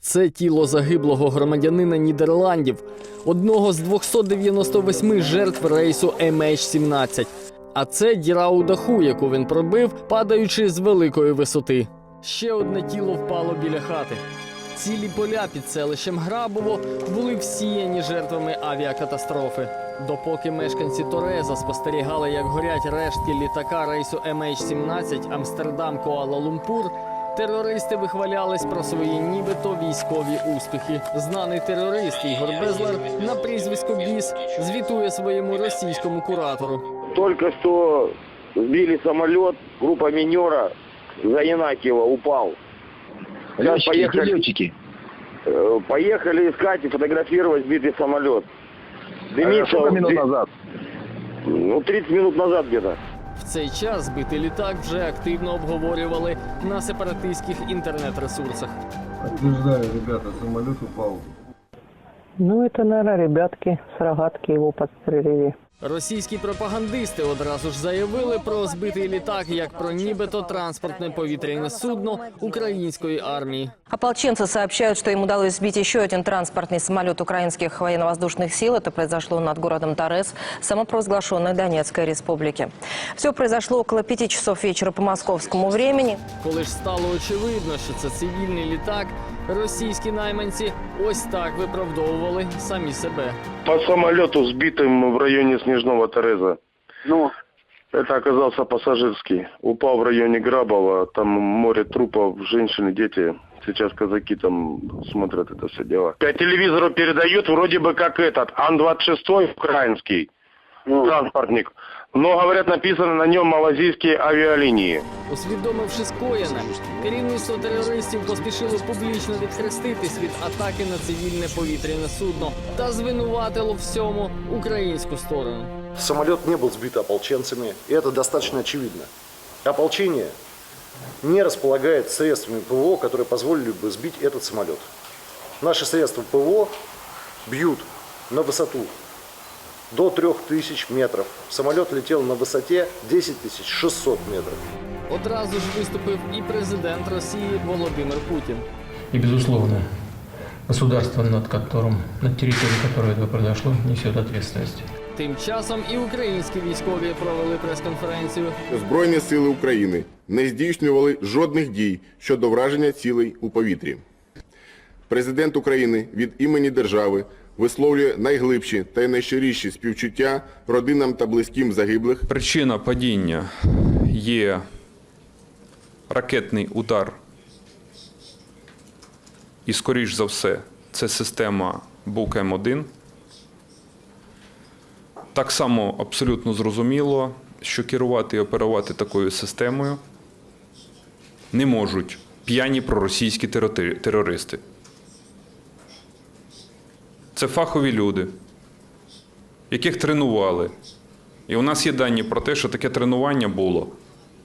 Це тіло загиблого громадянина Нідерландів, одного з 298 жертв рейсу MH17. А це діра у даху, яку він пробив, падаючи з великої висоти. Ще одне тіло впало біля хати. Цілі поля під селищем Грабово були всіяні жертвами авіакатастрофи. Допоки мешканці Тореза спостерігали, як горять рештки літака рейсу MH17 Амстердам Куала-Лумпур, терористи вихвалялись про свої нібито військові успіхи. Знаний терорист Ігор Безлер на прізвисько Біс звітує своєму російському куратору. Только что сбили самолет, группа минера за Янакиева упал. Сейчас Летчики, поехали, где летчики? э, поехали искать и фотографировать сбитый самолет. Дымится, Сколько минут ды- назад? ну, 30 минут назад где-то. В цей час збитий літак вже активно обговорювали на сепаратистських інтернет-ресурсах. Предупреждаю, ребята, самоліт упав. Ну, это, наверное, ребятки с рогатки его подстрелили. Російські пропагандисти одразу ж заявили про збитий літак як про нібито транспортне повітряне судно української армії. Ополченцы сообщают, что им удалось сбить еще один транспортный самолет украинских военно-воздушных сил. Это произошло над городом Торез, самопровозглашенной Донецкой республики. Все произошло около пяти часов вечера по московскому времени. Коли ж стало очевидно, що це цивільний літак, російські найманці ось так виправдовували самі себе. По самолету, сбитым в районе Снежного Тереза. Ну, Это оказался пассажирский. Упал в районе Грабова, там море трупов, женщины, дети. Сейчас казаки там смотрят это все дело. По телевизору передают вроде бы как этот, Ан-26 украинский транспортник Но, говорят, написано на нем малазийские авиалинии. Усвідомивши скоєне, керівництво терористів поспішило публічно відхреститись від атаки на цивільне повітряне судно та звинуватило всьому українську сторону. Самолет не был сбит ополченцами, и это достаточно очевидно. Ополчение не располагает средствами ПВО, которые позволили бы сбить этот самолет. Наши средства ПВО бьют на высоту до 3000 метров. Самолет летел на высоте 10 600 метров. Одразу ж виступив і президент Росії Володимир Путін. И, безусловно, государство, над которым, на территории которого это произошло, несет ответственность. Тим часом і українські військові провели прес-конференцію. Збройні сили України не здійснювали жодних дій щодо враження цілей у повітрі. Президент України від імені держави висловлює найглибші та найщиріші співчуття родинам та близьким загиблих Причина падіння є ракетний удар. І, скоріш за все, це система Бук М1. Так само абсолютно зрозуміло, що керувати і оперувати такою системою не можуть п'яні проросійські терористи. Це фахові люди, яких тренували. І у нас є дані про те, що таке тренування було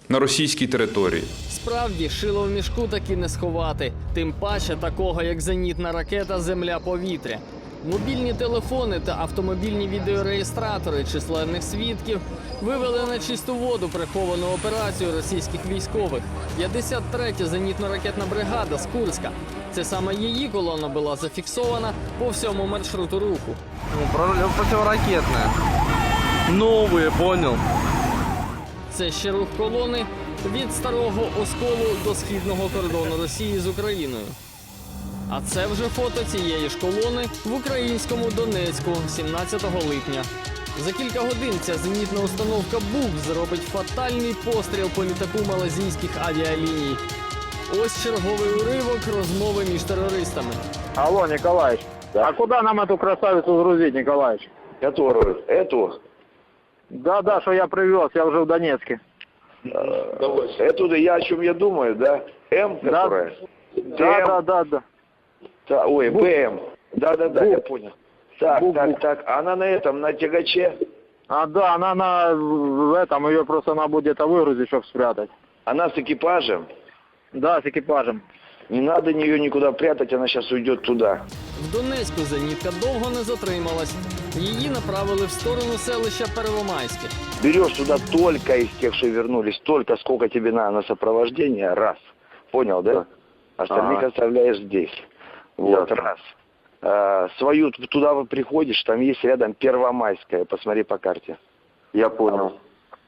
на російській території. Справді, шило в мішку таки не сховати, тим паче такого, як зенітна ракета Земля-повітря. Мобільні телефони та автомобільні відеореєстратори численних свідків вивели на чисту воду приховану операцію російських військових. 53-я зенітно-ракетна бригада з Курська. Це саме її колона була зафіксована по всьому маршруту руху. Противоракетная. Новые, понял. Це ще рух колони від старого осколу до східного кордону Росії з Україною. А це вже фото цієї ж колони в українському Донецьку 17 липня. За кілька годин ця зенітна установка БУК зробить фатальний постріл по літаку малазійських авіаліній. Ось черговий уривок розмови між терористами. алло, Николаевич, а куда нам эту красавицу грузить, Николаевич? Которую? Эту? Да-да, что я привез, я уже в Донецке. Эту, я о чем я думаю, да? М, Да. Да-да-да-да. Та- ой, БМ. Да-да-да, Бук. я понял. Так, Бук, так, бук. так. Она на этом, на тягаче. А, да, она на в этом, ее просто надо будет это выгрузить, чтобы спрятать. Она с экипажем. Да, с экипажем. Не надо ее никуда прятать, она сейчас уйдет туда. В Донецьку зенітка довго не затрималась. Її направили в сторону селища Первомайське. Берешь туда только из тех, что вернулись, только сколько тебе надо на сопровождение, раз. Понял, да? Остальных Ага. оставляешь здесь. Вот, раз. А, свою т- туда вы приходишь, там есть рядом Первомайская, посмотри по карте. Я понял.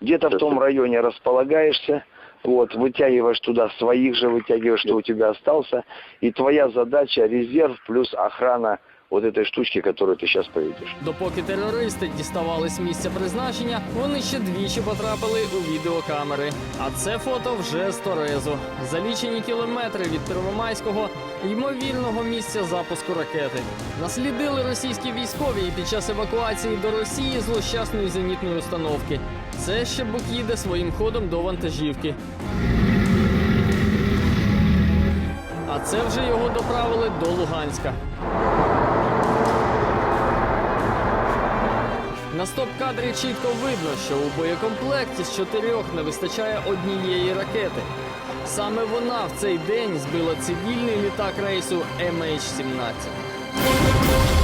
Где-то в том районе располагаешься, вот, вытягиваешь туда своих же, вытягиваешь, что у тебя остался, и твоя задача резерв плюс охрана вот этой штучки, которую ты сейчас поведешь. Допоки терористи діставались місця призначення, вони ще двічі потрапили у відеокамери. А це фото вже з Торезу. За лічені кілометри від Первомайського ймовірного місця запуску ракети. Наслідили російські військові під час евакуації до Росії злощасної зенітної установки. Це ще Бук їде своїм ходом до вантажівки. А це вже його доправили до Луганська. На стоп-кадрі чітко видно, що у боєкомплекті з чотирьох не вистачає однієї ракети. Саме вона в цей день збила цивільний літак рейсу MH17.